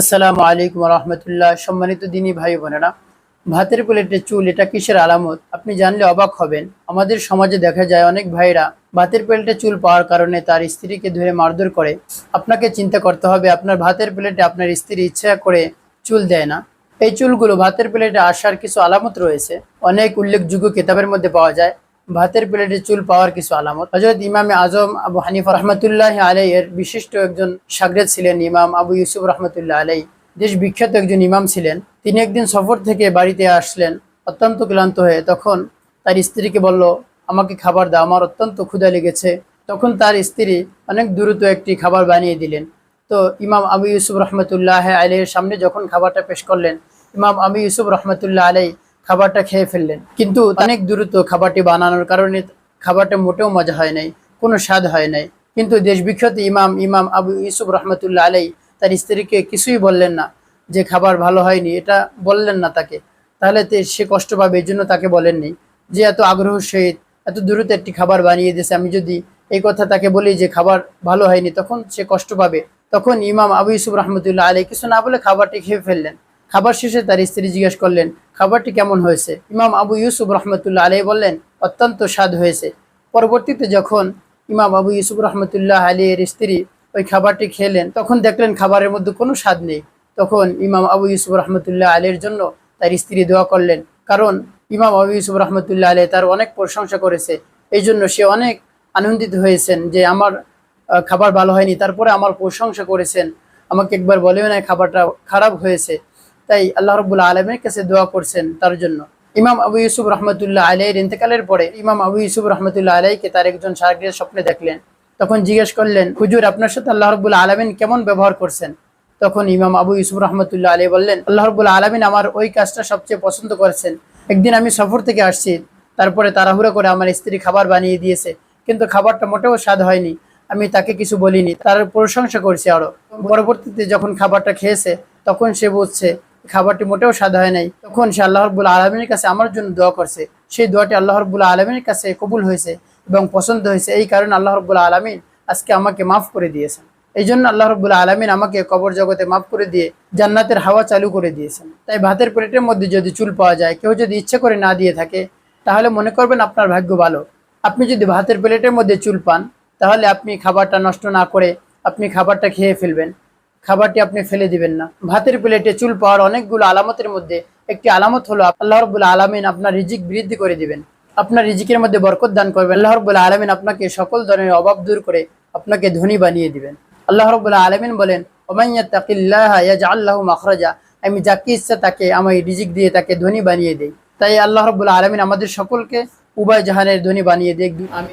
আসসালামু আলাইকুম রহমতুল্লাহ। সম্মানিত দিনী ভাই বোনেরা, ভাতের প্লেটে চুল, এটা কিসের আলামত? আপনি জানলে অবাক হবেন। আমাদের সমাজে দেখা যায় অনেক ভাইরা ভাতের প্লেটে চুল পাওয়ার কারণে তার স্ত্রীকে ধরে মারধর করে। আপনাকে চিন্তা করতে হবে, আপনার ভাতের প্লেটে আপনার স্ত্রী ইচ্ছা করে চুল দেয় না। এই চুলগুলো ভাতের প্লেটে আসার কিছু আলামত রয়েছে। অনেক উল্লেখযোগ্য কিতাবের মধ্যে পাওয়া যায়। ভাতের প্লেটে চুল পাওয়ার কিছু আলামত। হজরত ইমামে আজম আবু হানিফ রহমতুল্লাহ আলাই এর বিশিষ্ট একজন সাগরেদ ছিলেন ইমাম আবু ইউসুফ রহমতুল্লাহ আলাই দেশ বিখ্যাত একজন ইমাম ছিলেন। তিনি একদিন সফর থেকে বাড়িতে আসলেন, অত্যন্ত ক্লান্ত হয়ে। তখন তার স্ত্রীকে বলল, আমাকে খাবার দাও, আমার অত্যন্ত ক্ষুধা লেগেছে। তখন তার স্ত্রী অনেক দ্রুত একটি খাবার বানিয়ে দিলেন। তো ইমাম আবু ইউসুফ রহমতুল্লাহ আলাইয়ের সামনে যখন খাবারটা পেশ করলেন, ইমাম আবু ইউসুফ রহমতুল্লাহ আলাই খাবারটা খেয়ে ফেললেন। কিন্তু অনেক দ্রুত খাবারটি বানানোর কারণে খাবারটা মোটেও মজা হয় নাই কোনো স্বাদ হয় নাই। কিন্তু দেশ বিখ্যাত ইমাম ইমাম আবু ইউসুফ রহমতুল্লাহ আলাই তার স্ত্রীকে কিছুই বললেন না যে খাবার ভালো হয়নি এটা বললেন না তাকে। তাহলে সে কষ্ট পাবে এই জন্য তাকে বলেননি যে এত আগ্রহ সহিত এত দ্রুত একটি খাবার বানিয়ে দিয়েছে। আমি যদি এই কথা তাকে বলি যে খাবার ভালো হয়নি তখন সে কষ্ট পাবে। তখন ইমাম আবু ইউসুফ রহমতুল্লাহ আলী কিছু না বলে খাবারটি খেয়ে ফেললেন। খাবার শেষে তার স্ত্রী জিজ্ঞেস করলেন, খাবারটি কেমন হয়েছে? ইমাম আবু ইউসুফ রহমতুল্লাহ আলী বললেন, অত্যন্ত স্বাদ হয়েছে। পরবর্তীতে যখন ইমাম আবু ইউসুফ রহমতুল্লাহ আলী এর স্ত্রী ওই খাবারটি খেলেন, তখন দেখলেন খাবারের মধ্যে কোনো স্বাদ নেই। তখন ইমাম আবু ইউসুফ রহমতুল্লাহ আলীর জন্য তার স্ত্রী দোয়া করলেন, কারণ ইমাম আবু ইউসুফ রহমতুল্লাহ আলী তার অনেক প্রশংসা করেছে। এই জন্য সে অনেক আনন্দিত হয়েছেন যে আমার খাবার ভালো হয়নি, তারপরে আমার প্রশংসা করেছেন। আমাকে একবার বলেও না খাবারটা খারাপ হয়েছে। তাই আল্লাহ রবুল্লা আলমের কাছে দোয়া করছেন তার জন্য। ইমাম আবু ইউসুফ রহমতুল্লাহ আলাইয়ের ইন্তেকালের পরে ইমাম আবু ইউসুফ রহমতুল্লাহ আলাইকে তার একজন সার্গের স্বপ্নে দেখলেন। তখন জিজ্ঞেস করলেন, হুজুর, আপনার সাথে আল্লাহ রবুল্লা আলমিন কেমন ব্যবহার করছেন? তখন ইমাম আবু ইউসুফ রহমতুল্লাহ আলী বললেন, আল্লাহ রবুল্লা আলমিন আমার ওই কাজটা সবচেয়ে পছন্দ করেছেন। একদিন আমি সফর থেকে আসছি, তারপরে তাড়াহুড়ো করে আমার স্ত্রী খাবার বানিয়ে দিয়েছে, কিন্তু খাবারটা মোটেও স্বাদ হয়নি। আমি তাকে কিছু বলিনি, তার প্রশংসা করছি আরও। পরবর্তীতে যখন খাবারটা খেয়েছে, তখন সে বুঝছে খাবারটি মোটেও স্বাদ হয় নাই। তখন সে আল্লাহ রবুল্লা আলমীর কাছে আমার জন্য দোয়া করছে। সেই দোয়াটি আল্লাহ রবুল্লা আলমীর কাছে কবুল হয়েছে এবং পছন্দ হয়েছে। এই কারণে আল্লাহ রবুল্লা আলমিন আজকে আমাকে মাফ করে দিয়েছেন। এই জন্য আল্লাহ রবুল্লা আলমিন আমাকে কবর জগতে মাফ করে দিয়ে জান্নাতের হাওয়া চালু করে দিয়েছেন। তাই ভাতের প্লেটের মধ্যে যদি চুল পাওয়া যায়, কেউ যদি ইচ্ছে করে না দিয়ে থাকে, তাহলে মনে করবেন আপনার ভাগ্য ভালো। আপনি যদি ভাতের প্লেটের মধ্যে চুল পান, তাহলে আপনি খাবারটা নষ্ট না করে আপনি খাবারটা খেয়ে ফেলবেন। খাবারটি আপনি ফেলে দিবেন না। ভাতের প্লেটে চুল পাওয়ার অনেকগুলো আলামতের মধ্যে একটি আলামত হলো, আল্লাহ রবুল্লা আলমিন আপনার রিজিক বৃদ্ধি করে দিবেন। আপনার রিজিকের মধ্যে বরকত দান করবেন। আল্লাহ রবুল্লা আলমিন আপনাকে সকল ধরনের অভাব দূর করে আপনাকে ধনী বানিয়ে দিবেন। আল্লাহ রবুল্লা আলমিন বলেন ওমাইয়াত্তাকিল্লাহ আল্লাহ মাখরাজা আমি যাকে ইচ্ছা তাকে আমার রিজিক দিয়ে তাকে ধনী বানিয়ে দেই। তাই আল্লাহ রবুল্লা আলমিন আমাদের সকলকে উভয় জাহানের ধনী বানিয়ে দেখ। আমি